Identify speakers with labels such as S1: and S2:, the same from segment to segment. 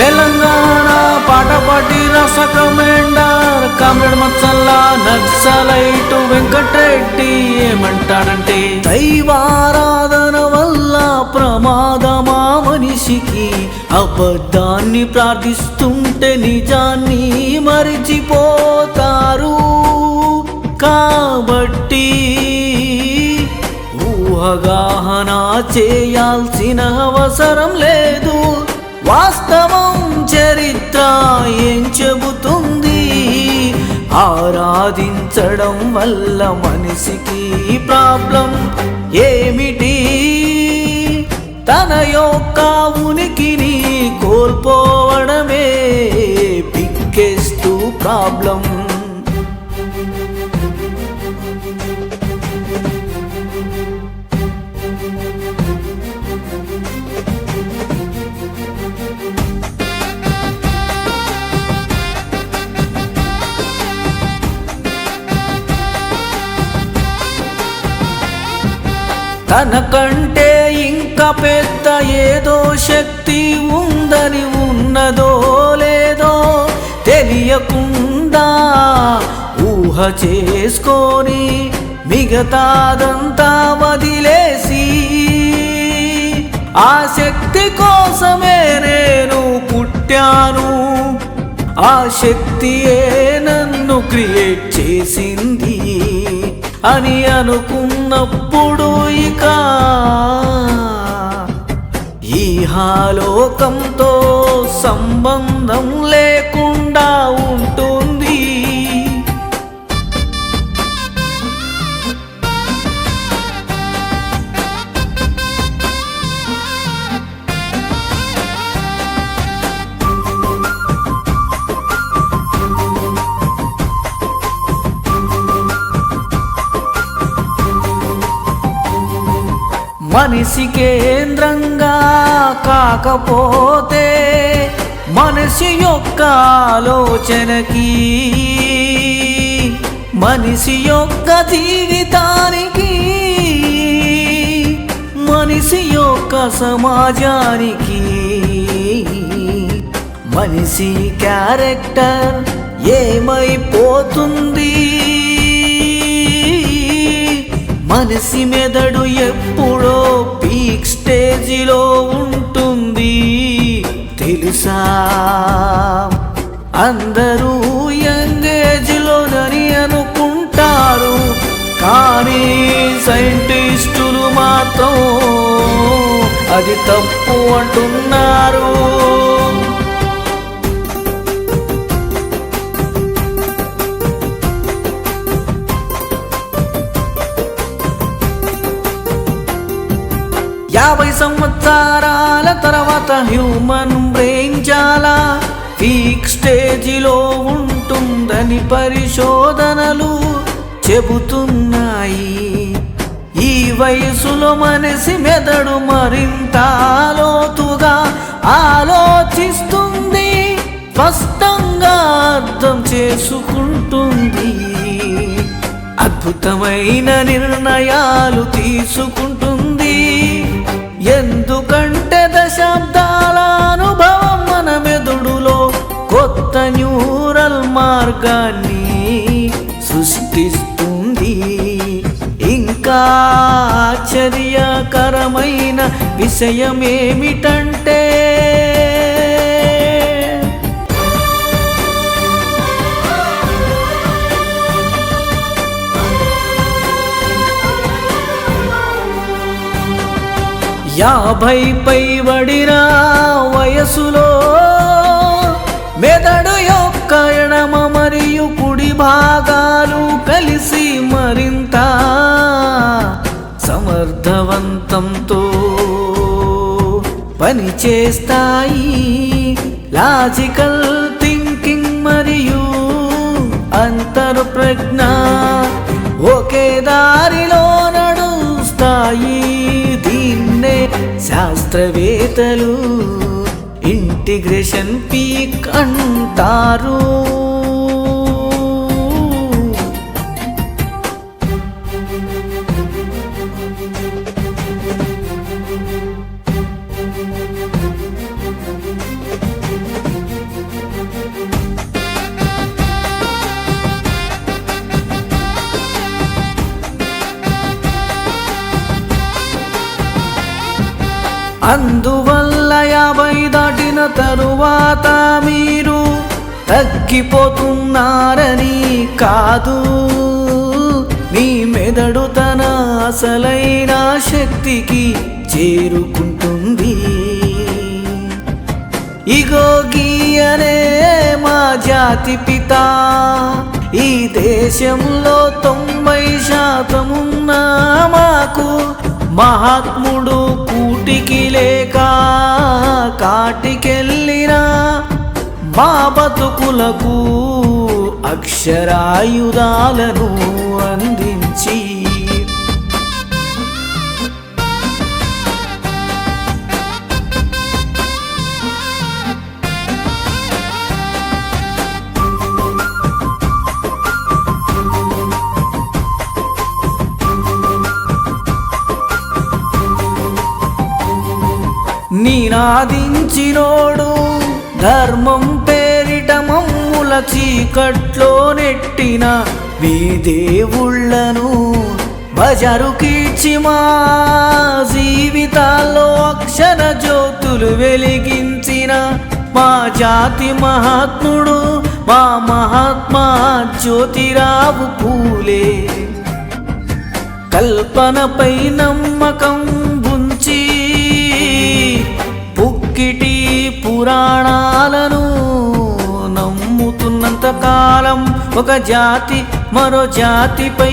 S1: తెలంగాణ పాటపాటి రసకమెండర్ కామ్రేడ్ మచ్చల్లా నక్సలైట్ వెంకటరెడ్డి ఏమంటాడంటే దైవారాధన వల్ల ప్రమాదమా మనిషికి? అబద్ధాన్ని ప్రార్థిస్తుంటే నిజాన్ని మరిచిపోతారు. కాబట్టి ఊహగాహన చేయాల్సిన అవసరం లేదు. వాస్తవం చరిత్ర ఏం చెబుతుంది. ఆరాధించడం వల్ల మనిషికి ప్రాబ్లం ఏమిటి? తన యొక్క ఉనికిని కోల్పోవడమే బిగ్గెస్ట్ ప్రాబ్లం. తనకంటే ఇంకా పెద్ద ఏదో శక్తి ఉందని ఉన్నదో లేదో తెలియకుండా ఊహ చేసుకొని మిగతాదంతా వదిలేసి ఆ శక్తి కోసమే నేను పుట్టాను. ఆ శక్తియే నన్ను క్రియేట్ చేసింది అని అనుకున్నప్పుడు ఇక ఈ హాలోకంతో సంబంధం లేకుండా మనిషి కేంద్రంగా కాకపోతే మనిషి యొక్క ఆలోచనకి మనిషి యొక్క జీవితానికి మనిషి యొక్క సమాజానికి మనిషి క్యారెక్టర్ ఏమైపోతుంది? మనసి మెదడు ఎప్పుడో పీక్ స్టేజిలో ఉంటుంది. తెలుసా? అందరూ యంగేజ్లోనని అనుకుంటారు. కానీ సైంటిస్టులు మాత్రం అది తప్పు అంటున్నారు. సంవత్సరాల తర్వాత హ్యూమన్ బ్రెయిన్ చాలా పీక్ స్టేజిలో ఉంటుందని పరిశోధనలు చెబుతున్నాయి. ఈ వయసులో మనిషి మెదడు మరింత లోతుగా ఆలోచిస్తుంది స్పష్టంగా అర్థం చేసుకుంటుంది. అద్భుతమైన నిర్ణయాలు తీసుకుంటుంది. ఆశ్చర్యకరమైన విషయం ఏమిటంటే యాభై పై వడిరా వయసులో మెదడు యొక్క ఎడమ మరియు కుడి భాగాలు కలిసి మరింత సమర్థవంతంతో పనిచేస్తాయి లాజికల్ థింకింగ్ మరియు అంతర్ప్రజ్ఞ ఒకే దారిలో నడుస్తాయి. దీన్నే శాస్త్రవేత్తలు ఇంటిగ్రేషన్ పీక్ అంటారు. అందువల్ల యాభై దాటిన తరువాత మీరు తగ్గిపోతున్నారని కాదు. మీ మెదడు తన అసలైన శక్తికి చేరుకుంటుంది. ఇగో గీయనే మా జాతి పిత. ఈ దేశంలో తొంభై శాతమున్న మాకు మహాత్ముడు కూటికి లేక కాటికెళ్ళినా మా బతుకులకు అక్షరాయుధాలను అందించి నీనాదించినోడు ధర్మం పేరిట మమ్ముల చీకట్లో నెట్టిన మీ దేవుళ్ళను భజరు కీర్చిమా జీవితాల్లో అక్షర జ్యోతులు వెలిగించిన మా జాతి మహాత్ముడు మా మహాత్మా జ్యోతిరావు పూలే. కల్పనపై నమ్మకం ఒక జాతి మరో జాతిపై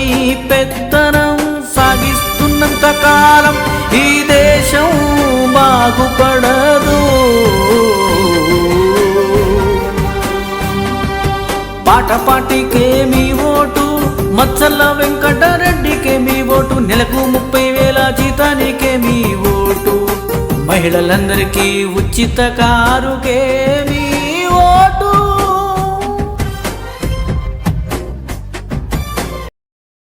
S1: పెత్తనం సాగిస్తున్నంత కాలం ఈ దేశం బాగుపడదు. పాట పాటికే మీ ఓటు మచ్చల్ల వెంకటరెడ్డికే మీ ఓటు నెలకు ముప్పై వేల జీతానికే మీ ఓటు మహిళలందరికీ ఉచిత కారుకేమీ